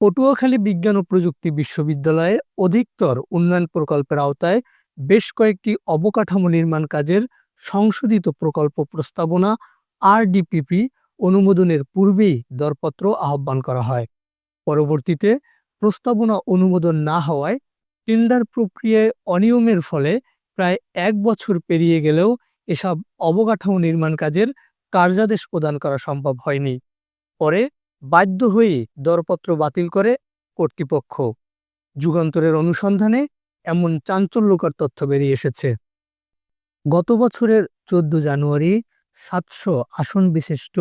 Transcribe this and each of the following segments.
পটুয়াখালী বিজ্ঞান ও প্রযুক্তি বিশ্ববিদ্যালয়ে অধিকতর উন্নয়ন প্রকল্পের আওতায় বেশ কয়েকটি অবকাঠামো নির্মাণ কাজের সংশোধিত প্রকল্প প্রস্তাবনা আরডিপিপি অনুমোদনের পূর্বেই দরপত্র আহ্বান করা হয়। পরবর্তীতে প্রস্তাবনা অনুমোদন না হওয়ায় টেন্ডার প্রক্রিয়ায় অনিয়মের ফলে প্রায় এক বছর পেরিয়ে গেলেও এসব অবকাঠামো নির্মাণ কাজের কার্যাদেশ প্রদান করা সম্ভব হয়নি। পরে বাধ্য হয়ে দরপত্র বাতিল করে কর্তৃপক্ষ। যুগান্তরের অনুসন্ধানে এমন চাঞ্চল্যকর তথ্য বেরিয়ে এসেছে। গত বছরের চোদ্দ জানুয়ারি সাতশো আসন বিশিষ্ট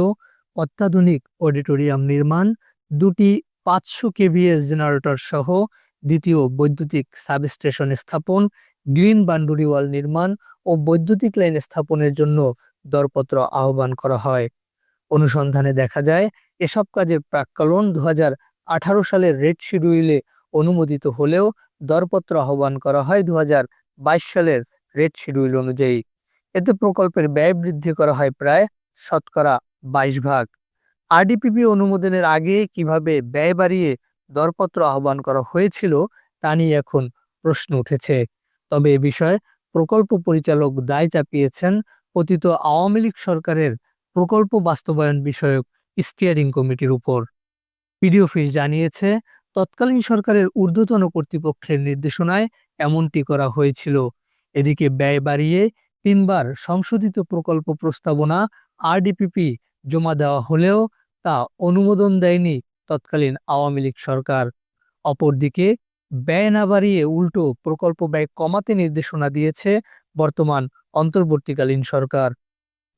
অত্যাধুনিক অডিটোরিয়াম নির্মাণ দুটি পাঁচশো কেভিএস জেনারেটর সহ দ্বিতীয় বৈদ্যুতিক সাবস্টেশন স্থাপন, গ্রিন বান্ডুরি ওয়াল নির্মাণ ও বৈদ্যুতিক লাইন স্থাপনের জন্য দরপত্র আহ্বান করা হয়। অনুসন্ধানে দেখা যায়, এসব কাজের প্রাক্কলন দু সালের রেড শিডিউলে অনুমোদিত হলেও দরপত্র আহ্বান করা হয় দুহাজার বাইশ সালের রেড শিডিউল অনুযায়ী। এতে প্রকল্পের ব্যয় বৃদ্ধি করা হয় প্রায় শতকরা বাইশ ভাগ। আরডিপিপি অনুমোদনের আগে কীভাবে ব্যয় বাড়িয়ে দরপত্র আহ্বান করা হয়েছিল তা নিয়ে এখন প্রশ্ন উঠেছে। তবে এ বিষয়ে প্রকল্প পরিচালক দায় চাপিয়েছেন পতিত আওয়ামী লীগ সরকারের প্রকল্প বাস্তবায়ন বিষয়ক স্টিয়ারিং কমিটির উপর। পিডি অফিস জানিয়েছে, তৎকালীন সরকারের ঊর্ধ্বতন কর্তৃপক্ষের নির্দেশনায় এমনটি করা হয়েছিল। এদিকে ব্যয় বাড়িয়ে তিনবার সংশোধিত প্রকল্প প্রস্তাবনা আরডিপিপি জমা দেওয়া হলেও তা অনুমোদন দেয়নি তৎকালীন আওয়ামী লীগ সরকার। অপরদিকে, ব্যয় না বাড়িয়ে উল্টো প্রকল্প ব্যয় কমাতে নির্দেশনা দিয়েছে বর্তমান অন্তর্বর্তীকালীন সরকার।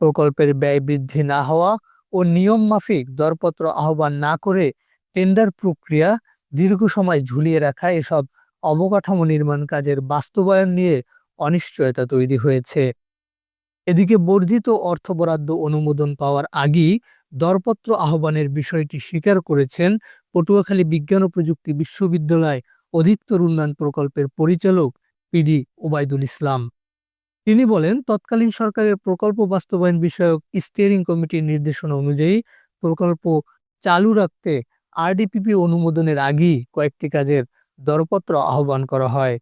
প্রকল্পের ব্যয় বৃদ্ধি না হওয়া ও নিয়ম মাফিক দরপত্র আহ্বান না করে টেন্ডার প্রক্রিয়া দীর্ঘ সময় ঝুলিয়ে রাখা এসব অবকাঠামো নির্মাণ কাজের বাস্তবায়ন নিয়ে অনিশ্চয়তা তৈরি হয়েছে। এদিকে বর্ধিত অর্থ বরাদ্দ অনুমোদন পাওয়ার আগেই দরপত্র আহ্বানের বিষয়টি স্বীকার করেছেন পটুয়াখালী বিজ্ঞান ও প্রযুক্তি বিশ্ববিদ্যালয় অধিকতর উন্নয়ন প্রকল্পের পরিচালক পিডি ওবায়দুল ইসলাম। তিনি বলেন তৎকালীন সরকারের প্রকল্প বাস্তবায়ন বিষয়ক স্টিয়ারিং কমিটির নির্দেশনা অনুযায়ী প্রকল্প চালু রাখতে আরডিপিপি অনুমোদনের আগেই কয়েকটি কাজের দরপত্র আহ্বান করা হয়।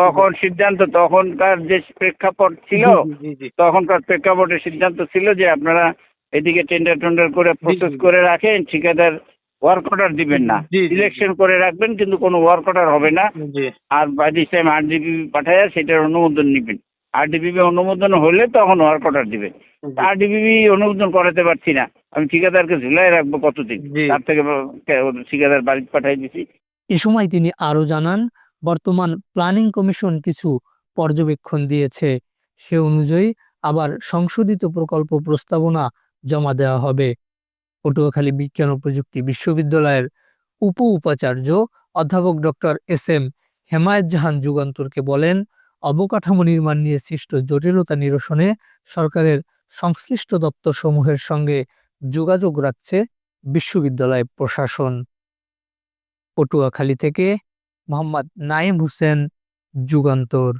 তখন সিদ্ধান্ত তখনকার যে প্রেক্ষাপট ছিল তখনকার প্রেক্ষাপটে সিদ্ধান্ত ছিল যে আপনারা এদিকে টেন্ডার টেন্ডার করে প্রসেস করে রাখেন ঠিকাদার ওয়ার্ক অর্ডার দিবেন না। সিলেকশন করে রাখবেন কিন্তু কোনো ওয়ার্ক অর্ডার হবে না। আর বাই দিস টাইম আরডিপি পাঠায় সেটার অনুমোদন নেবেন। আরডিপিবি অনুমোদন হলে তখন ওয়ার্ক অর্ডার দিবেন আরডিপিবি অনুমোদন করাতে পারছি না। আমি ঠিকাদারকে ঝুলাই রাখব কতদিন। তার থেকে ঠিকাদার বাড়িতে পাঠাই দিছি। এ সময় তিনি আরও জানান বর্তমান প্ল্যানিং কমিশন কিছু পর্যবেক্ষণ দিয়েছে। সে অনুযায়ী আবার সংশোধিত প্রকল্প প্রস্তাবনা জমা দেওয়া হবে। পটুয়াখালী বিজ্ঞান ও প্রযুক্তি বিশ্ববিদ্যালয়ের উপ উপাচার্য অধ্যাপক doctor S M Hemayet Jahan যুগান্তরকে বলেন অবকাঠামো নির্মাণ নিয়ে সৃষ্ট জটিলতা নিরসনে সরকারের সংশ্লিষ্ট দপ্তর সমূহের সঙ্গে যোগাযোগ রাখছে বিশ্ববিদ্যালয় প্রশাসন। পটুয়াখালী থেকে মোহাম্মদ নাইম হোসেন, যুগান্তর।